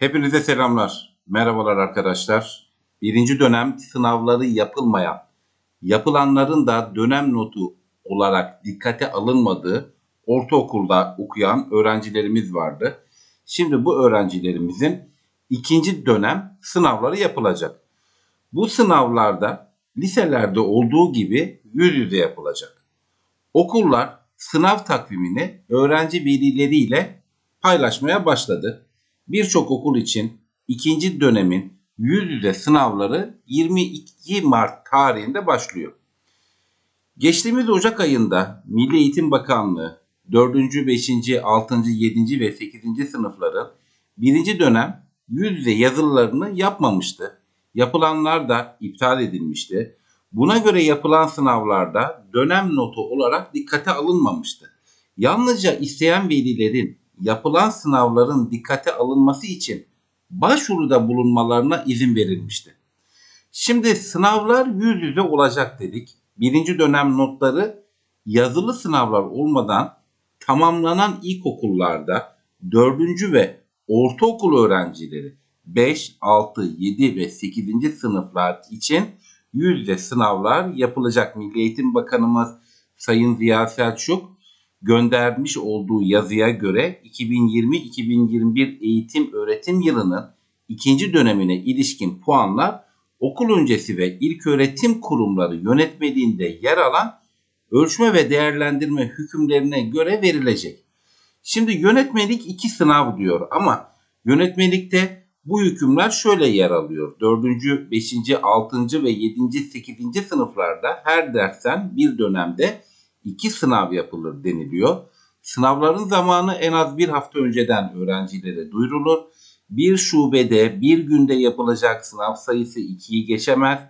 Hepinize selamlar. Merhabalar arkadaşlar. Birinci dönem sınavları yapılmayan, yapılanların da dönem notu olarak dikkate alınmadığı ortaokulda okuyan öğrencilerimiz vardı. Şimdi bu öğrencilerimizin ikinci dönem sınavları yapılacak. Bu sınavlarda liselerde olduğu gibi yüz yüze yapılacak. Okullar sınav takvimini öğrenci velileriyle paylaşmaya başladı. Birçok okul için ikinci dönemin yüz yüze sınavları 22 Mart tarihinde başlıyor. Geçtiğimiz Ocak ayında Milli Eğitim Bakanlığı 4. 5. 6. 7. ve 8. sınıfların birinci dönem yüz yüze yazılılarını yapmamıştı. Yapılanlar da iptal edilmişti. Buna göre yapılan sınavlarda dönem notu olarak dikkate alınmamıştı. Yalnızca isteyen velilerin yapılan sınavların dikkate alınması için başvuruda bulunmalarına izin verilmişti. Şimdi sınavlar yüz yüze olacak dedik. Birinci dönem notları yazılı sınavlar olmadan tamamlanan ilkokullarda dördüncü ve ortaokul öğrencileri 5, 6, 7 ve 8. sınıflar için yüz yüze sınavlar yapılacak. Milli Eğitim Bakanımız Sayın Ziya Selçuk göndermiş olduğu yazıya göre 2020-2021 eğitim öğretim yılının ikinci dönemine ilişkin puanlar okul öncesi ve ilköğretim kurumları yönetmeliğinde yer alan ölçme ve değerlendirme hükümlerine göre verilecek. Şimdi yönetmelik iki sınav diyor ama yönetmelikte bu hükümler şöyle yer alıyor. 4. 5. 6. ve 7. 8. sınıflarda her dersten bir dönemde iki sınav yapılır deniliyor. Sınavların zamanı en az bir hafta önceden öğrencilere duyurulur. Bir şubede bir günde yapılacak sınav sayısı 2'yi geçemez.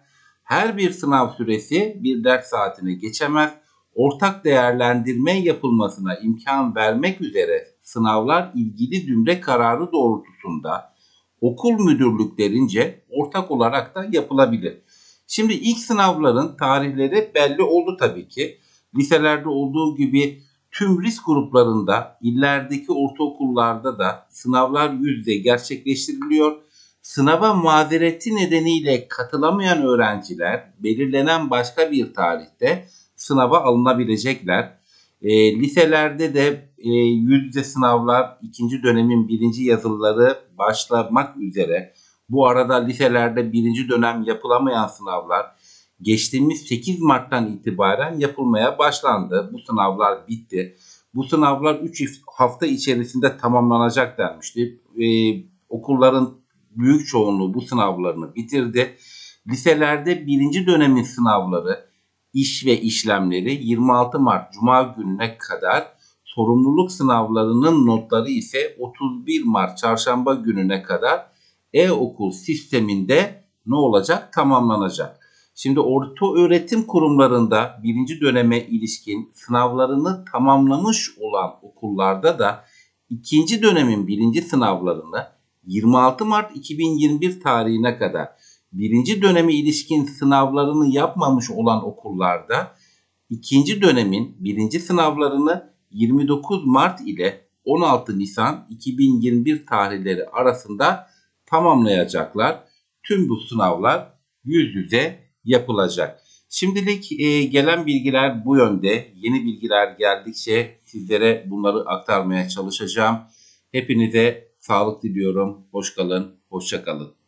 Her bir sınav süresi bir ders saatini geçemez. Ortak değerlendirme yapılmasına imkan vermek üzere sınavlar ilgili zümre kararı doğrultusunda okul müdürlüklerince ortak olarak da yapılabilir. Şimdi ilk sınavların tarihleri belli oldu tabii ki liselerde olduğu gibi tüm risk gruplarında illerdeki ortaokullarda da sınavlar yüzde gerçekleştiriliyor. Sınava mazereti nedeniyle katılamayan öğrenciler belirlenen başka bir tarihte sınava alınabilecekler. E, liselerde de e, yüzde sınavlar ikinci dönemin birinci yazılıları başlamak üzere. Bu arada liselerde birinci dönem yapılamayan sınavlar geçtiğimiz 8 Mart'tan itibaren yapılmaya başlandı. Bu sınavlar bitti. Bu sınavlar 3 hafta içerisinde tamamlanacak denmişti. Ee, okulların büyük çoğunluğu bu sınavlarını bitirdi. Liselerde birinci dönemin sınavları, iş ve işlemleri 26 Mart Cuma gününe kadar, sorumluluk sınavlarının notları ise 31 Mart Çarşamba gününe kadar e-okul sisteminde ne olacak? Tamamlanacak. Şimdi orta öğretim kurumlarında birinci döneme ilişkin sınavlarını tamamlamış olan okullarda da ikinci dönemin birinci sınavlarını 26 Mart 2021 tarihine kadar birinci döneme ilişkin sınavlarını yapmamış olan okullarda ikinci dönemin birinci sınavlarını 29 Mart ile 16 Nisan 2021 tarihleri arasında tamamlayacaklar. Tüm bu sınavlar yüz yüze yapılacak. Şimdilik e, gelen bilgiler bu yönde. Yeni bilgiler geldikçe sizlere bunları aktarmaya çalışacağım. Hepinize sağlık diliyorum. Hoş kalın, hoşça kalın.